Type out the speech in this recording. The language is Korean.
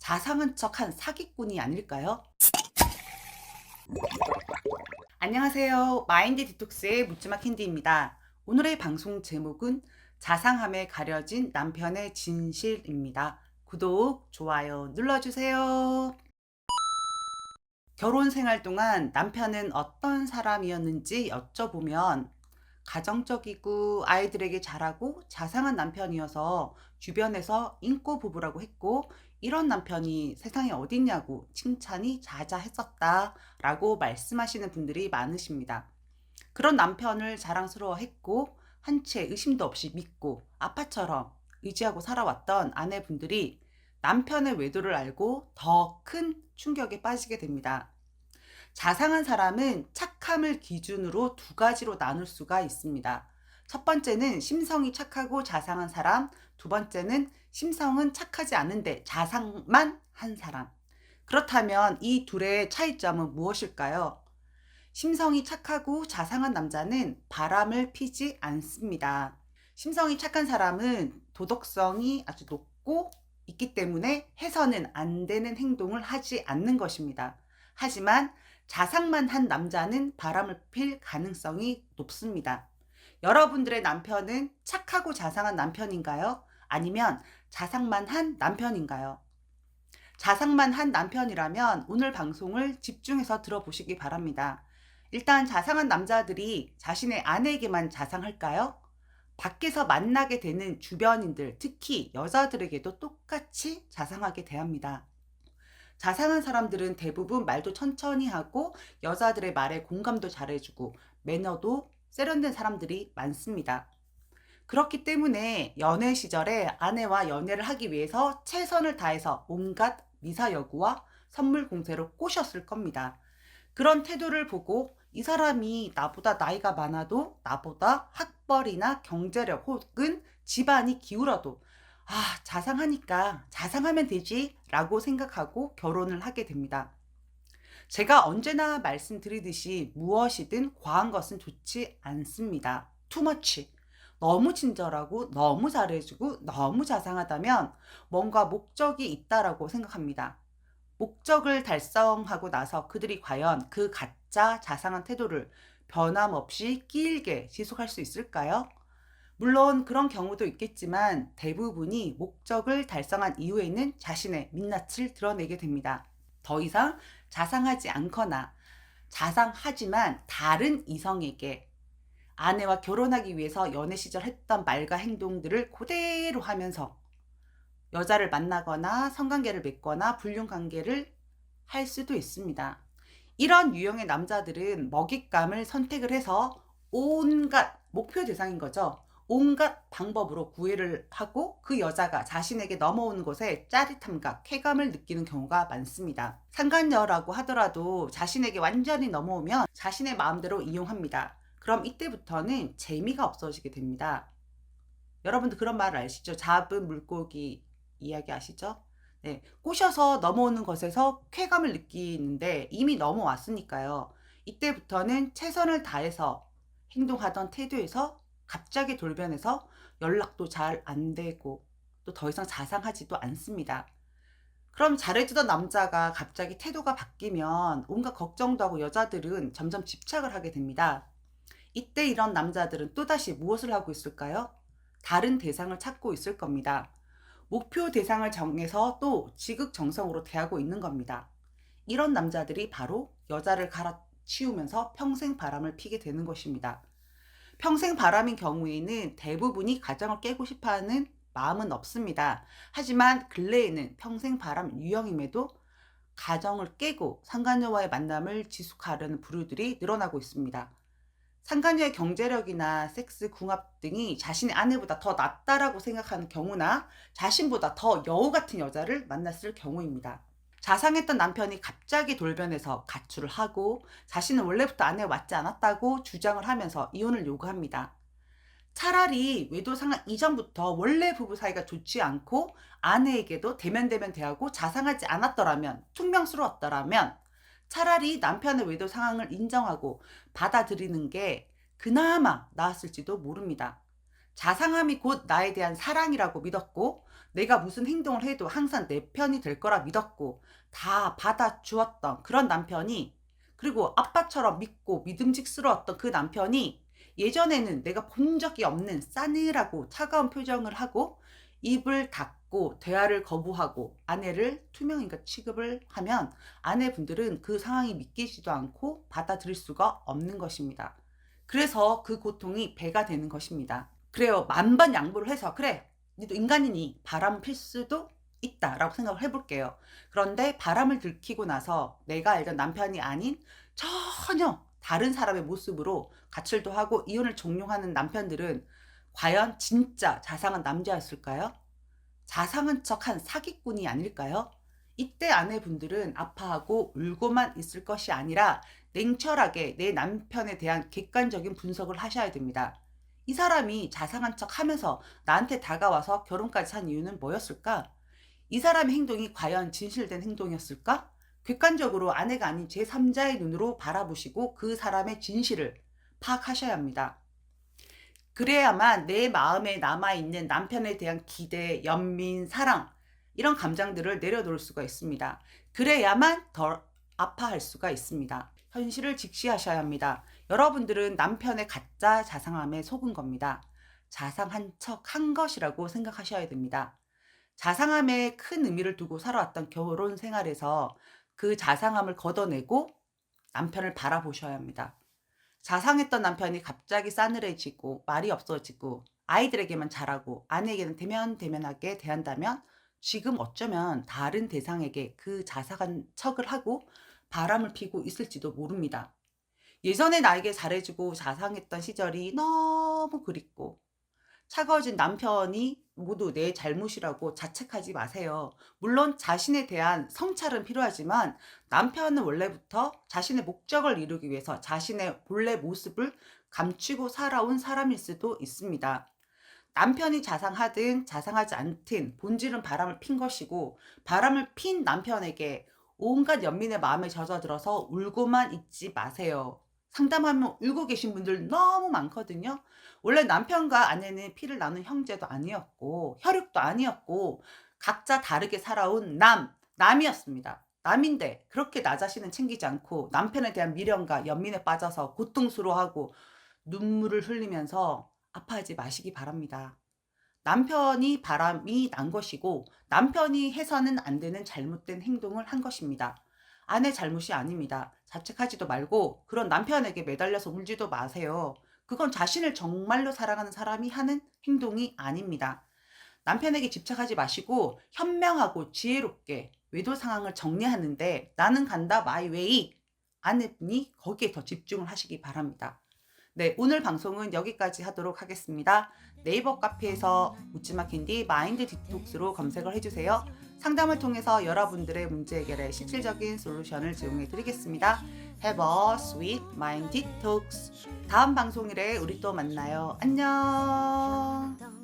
자상한 척한 사기꾼이 아닐까요? 안녕하세요. 마인드 디톡스의 묻지마 캔디입니다. 오늘의 방송 제목은 자상함에 가려진 남편의 진실입니다. 구독, 좋아요 눌러주세요. 결혼 생활 동안 남편은 어떤 사람이었는지 여쭤보면 가정적이고 아이들에게 잘하고 자상한 남편이어서 주변에서 인고 부부라고 했고 이런 남편이 세상에 어딨냐고 칭찬이 자자했었다 라고 말씀하시는 분들이 많으십니다. 그런 남편을 자랑스러워 했고 한채 의심도 없이 믿고 아빠처럼 의지하고 살아왔던 아내분들이 남편의 외도를 알고 더 큰 충격에 빠지게 됩니다. 자상한 사람은 착함을 기준으로 두 가지로 나눌 수가 있습니다. 첫 번째는 심성이 착하고 자상한 사람, 두 번째는 심성은 착하지 않은데 자상만 한 사람. 그렇다면 이 둘의 차이점은 무엇일까요? 심성이 착하고 자상한 남자는 바람을 피지 않습니다. 심성이 착한 사람은 도덕성이 아주 높고 있기 때문에 해서는 안 되는 행동을 하지 않는 것입니다. 하지만 자상만 한 남자는 바람을 필 가능성이 높습니다. 여러분들의 남편은 착하고 자상한 남편인가요? 아니면 자상만 한 남편인가요? 자상만 한 남편이라면 오늘 방송을 집중해서 들어보시기 바랍니다. 일단 자상한 남자들이 자신의 아내에게만 자상할까요? 밖에서 만나게 되는 주변인들, 특히 여자들에게도 똑같이 자상하게 대합니다. 자상한 사람들은 대부분 말도 천천히 하고 여자들의 말에 공감도 잘해주고 매너도 세련된 사람들이 많습니다. 그렇기 때문에 연애 시절에 아내와 연애를 하기 위해서 최선을 다해서 온갖 미사여구와 선물 공세로 꼬셨을 겁니다. 그런 태도를 보고 이 사람이 나보다 나이가 많아도 나보다 학벌이나 경제력 혹은 집안이 기울어도 아, 자상하니까 자상하면 되지 라고 생각하고 결혼을 하게 됩니다. 제가 언제나 말씀드리듯이 무엇이든 과한 것은 좋지 않습니다. 투머치. 너무 친절하고 너무 잘해주고 너무 자상하다면 뭔가 목적이 있다라고 생각합니다. 목적을 달성하고 나서 그들이 과연 그 가짜 자상한 태도를 변함없이 길게 지속할 수 있을까요? 물론 그런 경우도 있겠지만 대부분이 목적을 달성한 이후에는 자신의 민낯을 드러내게 됩니다. 더 이상 자상하지 않거나 자상하지만 다른 이성에게 아내와 결혼하기 위해서 연애 시절 했던 말과 행동들을 그대로 하면서 여자를 만나거나 성관계를 맺거나 불륜관계를 할 수도 있습니다. 이런 유형의 남자들은 먹잇감을 선택을 해서 온갖 목표 대상인 거죠. 온갖 방법으로 구애를 하고 그 여자가 자신에게 넘어오는 것에 짜릿함과 쾌감을 느끼는 경우가 많습니다. 상간녀라고 하더라도 자신에게 완전히 넘어오면 자신의 마음대로 이용합니다. 그럼 이때부터는 재미가 없어지게 됩니다. 여러분도 그런 말을 아시죠? 잡은 물고기 이야기 아시죠? 네, 꼬셔서 넘어오는 것에서 쾌감을 느끼는데 이미 넘어왔으니까요. 이때부터는 최선을 다해서 행동하던 태도에서 갑자기 돌변해서 연락도 잘 안 되고 또 더 이상 자상하지도 않습니다. 그럼 잘해주던 남자가 갑자기 태도가 바뀌면 온갖 걱정도 하고 여자들은 점점 집착을 하게 됩니다. 이때 이런 남자들은 또다시 무엇을 하고 있을까요? 다른 대상을 찾고 있을 겁니다. 목표 대상을 정해서 또 지극정성으로 대하고 있는 겁니다. 이런 남자들이 바로 여자를 갈아치우면서 평생 바람을 피게 되는 것입니다. 평생 바람인 경우에는 대부분이 가정을 깨고 싶어 하는 마음은 없습니다. 하지만 근래에는 평생 바람 유형임에도 가정을 깨고 상간녀와의 만남을 지속하려는 부류들이 늘어나고 있습니다. 상간녀의 경제력이나 섹스 궁합 등이 자신의 아내보다 더 낫다라고 생각하는 경우나 자신보다 더 여우 같은 여자를 만났을 경우입니다. 자상했던 남편이 갑자기 돌변해서 가출을 하고 자신은 원래부터 아내에 맞지 않았다고 주장을 하면서 이혼을 요구합니다. 차라리 외도 상황 이전부터 원래 부부 사이가 좋지 않고 아내에게도 대면대면 대하고 자상하지 않았더라면 퉁명스러웠더라면 차라리 남편의 외도 상황을 인정하고 받아들이는 게 그나마 나았을지도 모릅니다. 자상함이 곧 나에 대한 사랑이라고 믿었고 내가 무슨 행동을 해도 항상 내 편이 될 거라 믿었고 다 받아주었던 그런 남편이 그리고 아빠처럼 믿고 믿음직스러웠던 그 남편이 예전에는 내가 본 적이 없는 싸늘하고 차가운 표정을 하고 입을 닫고 대화를 거부하고 아내를 투명인간 취급을 하면 아내분들은 그 상황이 믿기지도 않고 받아들일 수가 없는 것입니다. 그래서 그 고통이 배가 되는 것입니다. 그래요. 만번 양보를 해서 그래. 니도 인간이니 바람 필 수도 있다라고 생각을 해볼게요. 그런데 바람을 들키고 나서 내가 알던 남편이 아닌 전혀 다른 사람의 모습으로 가출도 하고 이혼을 종료하는 남편들은 과연 진짜 자상한 남자였을까요? 자상한 척한 사기꾼이 아닐까요? 이때 아내분들은 아파하고 울고만 있을 것이 아니라 냉철하게 내 남편에 대한 객관적인 분석을 하셔야 됩니다. 이 사람이 자상한 척 하면서 나한테 다가와서 결혼까지 한 이유는 뭐였을까? 이 사람의 행동이 과연 진실된 행동이었을까? 객관적으로 아내가 아닌 제3자의 눈으로 바라보시고 그 사람의 진실을 파악하셔야 합니다. 그래야만 내 마음에 남아있는 남편에 대한 기대, 연민, 사랑, 이런 감정들을 내려놓을 수가 있습니다. 그래야만 덜 아파할 수가 있습니다. 현실을 직시하셔야 합니다. 여러분들은 남편의 가짜 자상함에 속은 겁니다. 자상한 척 한 것이라고 생각하셔야 됩니다. 자상함에 큰 의미를 두고 살아왔던 결혼 생활에서 그 자상함을 걷어내고 남편을 바라보셔야 합니다. 자상했던 남편이 갑자기 싸늘해지고 말이 없어지고 아이들에게만 잘하고 아내에게는 대면대면하게 대한다면 지금 어쩌면 다른 대상에게 그 자상한 척을 하고 바람을 피고 있을지도 모릅니다. 예전에 나에게 잘해주고 자상했던 시절이 너무 그립고 차가워진 남편이 모두 내 잘못이라고 자책하지 마세요. 물론 자신에 대한 성찰은 필요하지만 남편은 원래부터 자신의 목적을 이루기 위해서 자신의 본래 모습을 감추고 살아온 사람일 수도 있습니다. 남편이 자상하든 자상하지 않든 본질은 바람을 핀 것이고 바람을 핀 남편에게 온갖 연민의 마음에 젖어들어서 울고만 있지 마세요. 상담하면 울고 계신 분들 너무 많거든요. 원래 남편과 아내는 피를 나눈 형제도 아니었고 혈육도 아니었고 각자 다르게 살아온 남, 남이었습니다. 남인데 그렇게 나 자신은 챙기지 않고 남편에 대한 미련과 연민에 빠져서 고통스러워하고 눈물을 흘리면서 아파하지 마시기 바랍니다. 남편이 바람이 난 것이고 남편이 해서는 안 되는 잘못된 행동을 한 것입니다. 아내 잘못이 아닙니다. 자책하지도 말고 그런 남편에게 매달려서 울지도 마세요. 그건 자신을 정말로 사랑하는 사람이 하는 행동이 아닙니다. 남편에게 집착하지 마시고 현명하고 지혜롭게 외도 상황을 정리하는데 나는 간다 마이 웨이 아내분이 거기에 더 집중을 하시기 바랍니다. 네, 오늘 방송은 여기까지 하도록 하겠습니다. 네이버 카페에서 묻지마 캔디 마인드 디톡스로 검색을 해주세요. 상담을 통해서 여러분들의 문제 해결에 실질적인 솔루션을 제공해 드리겠습니다. Have a sweet mind detox. 다음 방송일에 우리 또 만나요. 안녕.